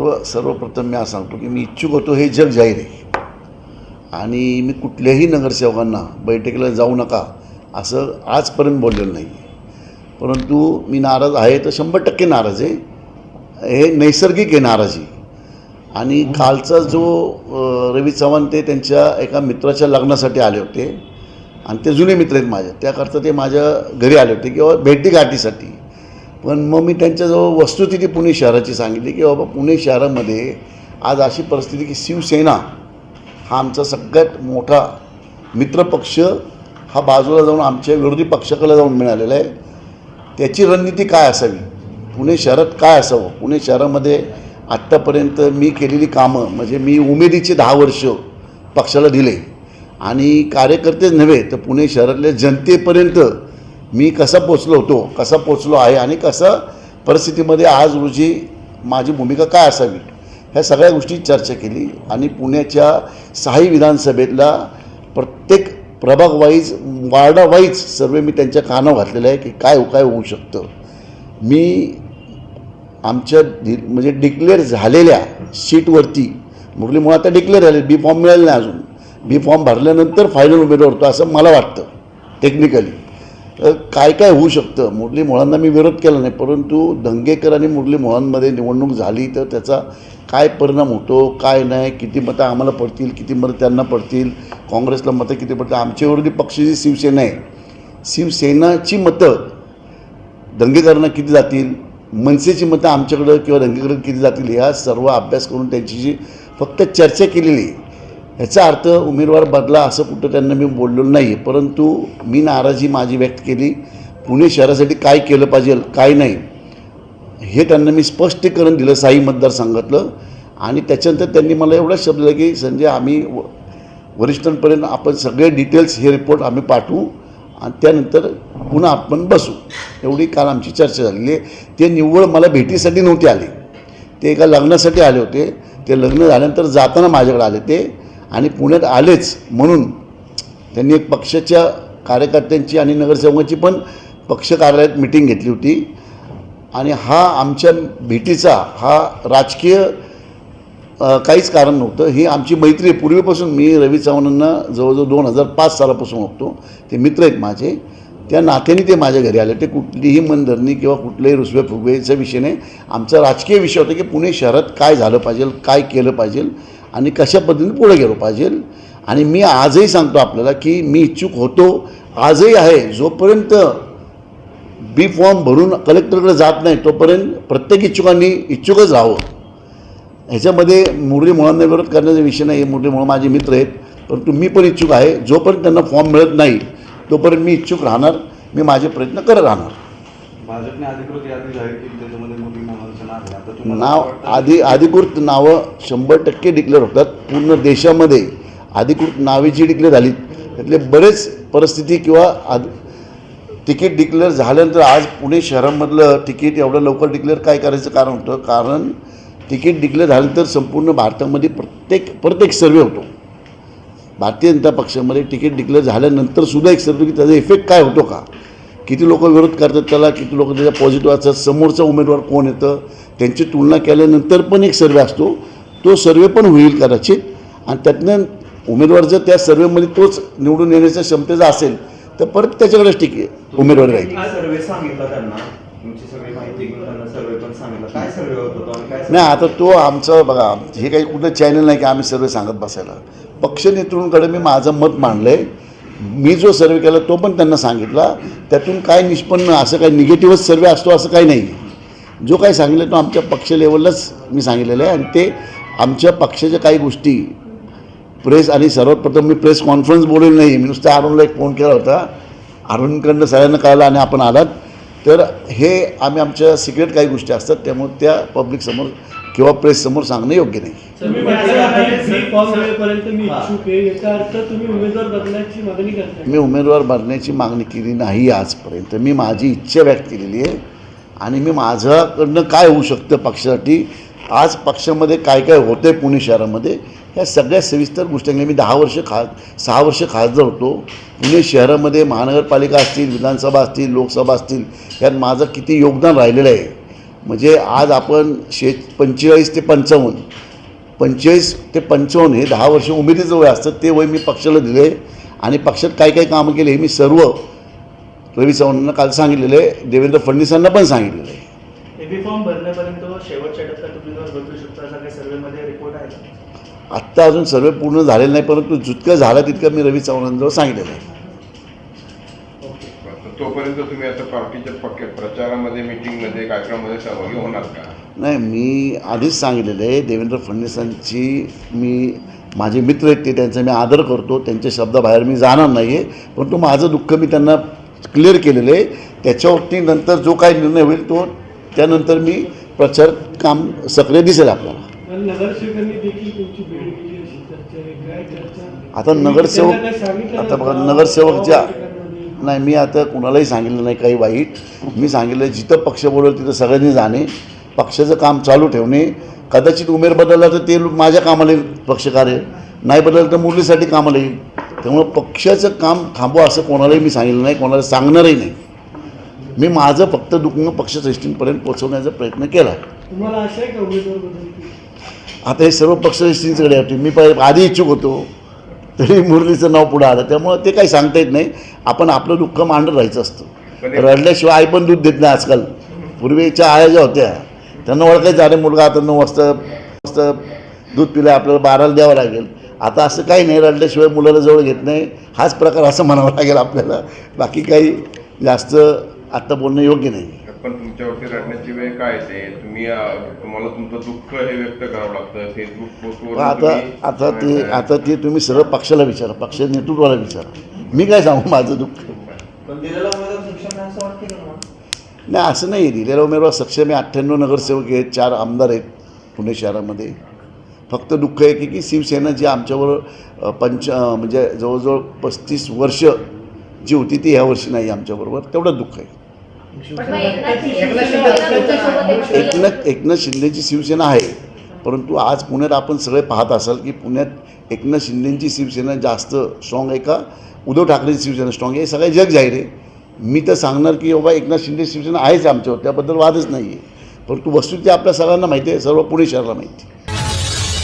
व सर्वप्रथम मी असं सांगतो की मी इच्छुक होतो हे जग जाहीर आहे. आणि मी कुठल्याही नगरसेवकांना बैठकीला जाऊ नका असं आजपर्यंत बोललेलं नाही परंतु मी नाराज आहे तर शंभर टक्के नाराज आहे. हे नैसर्गिक आहे नाराजी. आणि कालचा जो रवी चव्हाण ते त्यांच्या एका मित्राच्या लग्नासाठी आले होते. आणि ते जुने मित्र आहेत माझे. त्याकरता ते माझ्या घरी आले होते किंवा भेटीगाठीसाठी पण मग मी त्यांच्याजवळ वस्तुस्थिती पुणे शहराची सांगितली की बाबा पुणे शहरामध्ये आज अशी परिस्थिती की शिवसेना हा आमचा सगळ्यात मोठा मित्रपक्ष हा बाजूला जाऊन आमच्या विरोधी पक्षाकडे जाऊन मिळालेला आहे. त्याची रणनीती काय असावी? पुणे शहरात काय असावं? पुणे शहरामध्ये आत्तापर्यंत मी केलेली कामं म्हणजे मी उमेदीचे दहा वर्ष पक्षाला दिले आणि कार्यकर्तेच नव्हे तर पुणे शहरातल्या जनतेपर्यंत मी कसा पोचलो होतो कसा पोचलो आहे आणि कसं परिस्थितीमध्ये आज रोजी माझी भूमिका काय असावी ह्या सगळ्या गोष्टी चर्चा केली आणि पुण्याच्या सहाही विधानसभेतला प्रत्येक प्रभाग वाईज सर्व मी त्यांच्या कानावर घातलेलं आहे की काय हो, काय होऊ शकतं. मी आमच्या म्हणजे डिक्लेअर झालेल्या सीटवरती मुरली मुळात आता डिक्लेअर झाले बी फॉर्म मिळाले नाही अजून. बी फॉर्म भरल्यानंतर फायनल उमेदवार होतो असं मला वाटतं टेक्निकली. काय काय होऊ शकतं? मुरली मोळांना मी विरोध केला नाही परंतु दंगेकर आणि मुरली मोळांमध्ये निवडणूक झाली तर त्याचा काय परिणाम होतो काय नाही किती मतं आम्हाला पडतील किती मतं त्यांना पडतील काँग्रेसला मतं किती पडतील आमच्या विरोधी पक्ष जी शिवसेना आहे. शिवसेनाची मतं दंगेकरांना किती जातील मनसेची मतं आमच्याकडं किंवा दंगेकडं किती जातील ह्या सर्व अभ्यास करून त्यांची जी फक्त चर्चा केलेली आहे. ह्याचा अर्थ उमेदवार बदला असं कुठं त्यांना मी बोललेलो नाही परंतु मी नाराजी माझी व्यक्त केली. पुणे शहरासाठी काय केलं पाहिजे काय नाही हे त्यांना मी स्पष्टीकरण दिलं साई मतदारसंघातलं. आणि त्याच्यानंतर त्यांनी मला एवढं शब्द दिला की संजय आम्ही व वरिष्ठांपर्यंत आपण सगळे डिटेल्स हे रिपोर्ट आम्ही पाठवू. आणि त्यानंतर पुन्हा आपण बसू. एवढी काल आमची चर्चा झालेली आहे. ते निव्वळ मला भेटीसाठी नव्हते आले. ते एका लग्नासाठी आले होते. ते लग्न झाल्यानंतर जाताना माझ्याकडे आले ते आणि पुण्यात आलेच म्हणून त्यांनी एक पक्षाच्या कार्यकर्त्यांची आणि नगरसेवकांची पण पक्ष कार्यालयात मिटिंग घेतली होती. आणि हा आमच्या भेटीचा हा राजकीय काहीच कारण नव्हतं. ही आमची मैत्री आहे. पूर्वीपासून मी रवी चव्हाणांना जवळजवळ दोन हजार पाच सालापासून ओळखतो. ते मित्र आहेत माझे. त्या नात्याने ते माझ्या घरी आले. ते कुठलीही मनधरणी किंवा कुठल्याही रुसवे फुगवेचा विषय नाही. आमचा राजकीय विषय होता की पुणे शहरात काय झालं पाहिजे काय केलं पाहिजे. आणि कशा पद्धतीने पुढे गेलो पाहिजे? आणि मी आजही सांगतो आपल्याला की मी इच्छुक होतो. आजही आहे. जोपर्यंत बी फॉर्म भरून कलेक्टरकडे जात नाही तोपर्यंत प्रत्येक इच्छुकांनी इच्छुकच राहावं. ह्याच्यामध्ये मुरली मुळांना विरोध करण्याचा विषय नाही. मुरली मुळं माझे मित्र आहेत. परंतु मी पण इच्छुक आहे. जोपर्यंत त्यांना फॉर्म मिळत नाही तोपर्यंत मी इच्छुक राहणार. मी माझे प्रयत्न करत राहणार. भाजपने अधिकृत यादी जाहीर केली त्याच्यामध्ये नाव आहे. आता तुम्हाला नाव असं वाटतं आधी अधिकृत नावं शंभर टक्के डिक्लेअर होतात. पूर्ण देशामध्ये अधिकृत नावे जी डिक्लेअर झाली त्यातले बरेच परिस्थिती किंवा आद तिकीट डिक्लेअर झाल्यानंतर आज पुणे शहरामधलं तिकीट एवढं लवकर डिक्लेअर काय करायचं कारण होतं? कारण तिकीट डिक्लेअर झाल्यानंतर संपूर्ण भारतामध्ये प्रत्येक प्रत्येक सर्वे होतो. भारतीय जनता पक्षामध्ये तिकीट डिक्लेअर झाल्यानंतर सुद्धा एक सर्वे की त्याचा इफेक्ट काय होतो का? किती लोक विरोध करतात त्याला किती लोक त्याच्या पॉझिटिव्ह असतात समोरचा उमेदवार कोण येतं त्यांची तुलना केल्यानंतर पण एक सर्वे असतो. तो सर्वे पण होईल कदाचित. आणि त्यातनं उमेदवार जर त्या सर्वेमध्ये तोच निवडून येण्याच्या क्षमतेचा असेल तर परत त्याच्याकडेच टिके उमेदवारी राहील. नाही आता तो आमचं बघा हे काही कुठं चॅनल नाही की आम्ही सर्वे सांगत बसायला. पक्ष नेतृत्वाकडे मी माझं मत मांडलं आहे मी जो सर्वे केला तो पण त्यांना सांगितला त्यातून काय निष्पन्न असं काही निगेटिव्हच सर्वे असतो असं काही नाही. जो काही सांगितलं तो आमच्या पक्ष लेवललाच मी सांगितलेलं आहे. आणि ते आमच्या पक्षाच्या काही गोष्टी प्रेस आणि सर्वात प्रथम मी प्रेस कॉन्फरन्स बोललेली नाही. मी नुसत्या अरुणला एक फोन केला होता. अरुणकडनं सगळ्यांना कळलं आणि आपण आलात. तर हे आम्ही आमच्या सिक्रेट काही गोष्टी असतात त्यामुळे त्या पब्लिकसमोर किंवा प्रेससमोर सांगणं योग्य नाही. तुम्ही म्हटलं आहे, free form मिळेपर्यंत मी इच्छुक आहे. याचा अर्थ तुम्ही उमेदवार बदलायची मागणी करताय. मी उमेदवार भरण्याची मागणी केली नाही आजपर्यंत. मी माझी इच्छा व्यक्त केलेली आहे आणि मी माझ्याकडनं काय होऊ शकतं पक्षासाठी? आज पक्षामध्ये काय काय होतं आहे पुणे शहरामध्ये? ह्या सगळ्या सविस्तर गोष्टी मी दहा वर्ष खा सहा वर्ष खासदार होतो. पुणे शहरामध्ये महानगरपालिका असतील विधानसभा असतील लोकसभा असतील यात माझं किती योगदान राहिलेलं आहे. म्हणजे आज आपण शे पंचेचाळीस ते पंचावन्न पंचेचाळीस ते पंचावन्न हे दहा वर्ष उमेदीचं वय असतं ते वय मी पक्षाला दिले आणि पक्षात काय काय कामं केले हे मी सर्व रवी चव्हाणांना काल सांगितलेलं आहे देवेंद्र फडणवीसांना पण सांगितलेलं आहे. आहे आत्ता अजून सर्वे पूर्ण झालेलं नाही परंतु जितकं झालं तितकं मी रवी चव्हाणांजवळ सांगितलेलं आहे. तोपर्यंत तुम्ही आता पार्टीच्या पक्ष प्रचारामध्ये मिटिंगमध्ये कार्यक्रमामध्ये सहभागी होणार का नाही मी आधीच सांगितलेलं आहे देवेंद्र फडणवीसांची मी माझे मित्र आहेत ते त्यांचा मी आदर करतो त्यांच्या शब्दाबाहेर मी जाणार नाही आहे परंतु माझं दुःख मी त्यांना क्लिअर केलेलं आहे त्याच्यावरती नंतर जो काही निर्णय होईल तो त्यानंतर मी प्रचार काम सक्रिय दिसेल आपल्याला आता नगरसेवक आता बघा का? नगरसेवकच्या बैठकांमध्ये? नाही मी आता कुणालाही सांगितलं नाही काही वाईट मी सांगितलं जिथं पक्ष बोलवेल तिथं सगळ्यांनी जाणे. पक्षाचं काम चालू ठेवणे. कदाचित उमेर बदलला तर ते माझ्या कामाला येईल पक्षकार्य. नाही बदललं तर मुरलीसाठी कामाला येईल. त्यामुळं पक्षाचं काम थांबवा असं कोणालाही मी सांगितलं नाही कोणाला सांगणारही नाही. मी माझं फक्त दुखणं पक्षश्रेष्ठींपर्यंत पोहोचवण्याचा प्रयत्न केला. आता हे सर्व पक्षश्रेष्ठींकडे मी आधी इच्छुक होतो. तरी मुरलीचं नाव पुढं आलं. त्यामुळं ते काही सांगता येत नाही. आपण आपलं दुःख मांडत राहायचं असतं. रडल्याशिवाय आई पण दूध देत नाही आजकाल. पूर्वीच्या आया ज्या होत्या. त्यांना ओळखायचं अरे मुलगा आता नऊ वाजता वाजता दूध पिलं आपल्याला बाराला द्यावं लागेल. आता असं काही नाही. रडल्याशिवाय मुलाला जवळ घेत नाही. हाच प्रकार असं म्हणावं लागेल आपल्याला. बाकी काही जास्त आत्ता बोलणं योग्य नाही. पण तुमच्यावरती रडण्याची वेळ काय येते तुम्ही तुम्हाला तुमचं दुःख हे व्यक्त करावं लागतं. फेसबुक पोस्टवर आता आता ते आता ते तुम्ही सरळ पक्षाला विचारा. पक्ष नेतृत्वाला विचारा. मी काय सांगू माझं दुःख? नाही असं नाही. दिलेला उमेदवार सक्षम आहे. अठ्ठ्याण्णव नगरसेवक आहेत. चार आमदार आहेत पुणे शहरामध्ये. फक्त दुःख आहे की की शिवसेना जी आमच्यावर पंच म्हणजे जवळजवळ पस्तीस वर्ष जी होती ती ह्या वर्षी नाही आमच्याबरोबर. तेवढं दुःख आहे. एकनाथ? एकनाथ शिंदेची शिवसेना आहे. परंतु आज पुण्यात आपण सगळे पाहत असाल की पुण्यात एकनाथ शिंदेची शिवसेना जास्त स्ट्रॉंग आहे का? उद्धव ठाकरेची शिवसेना स्ट्रॉंग आहे. हे सगळे जग जाहीर आहे. मी तर सांगणार की बाबा एकनाथ शिंदे शिवसेना आहेच आमच्यावर त्याबद्दल वादच नाही आहे परंतु वस्तुस्थिती आपल्या सगळ्यांना माहिती आहे. सर्व पुणे शहराला माहिती आहे.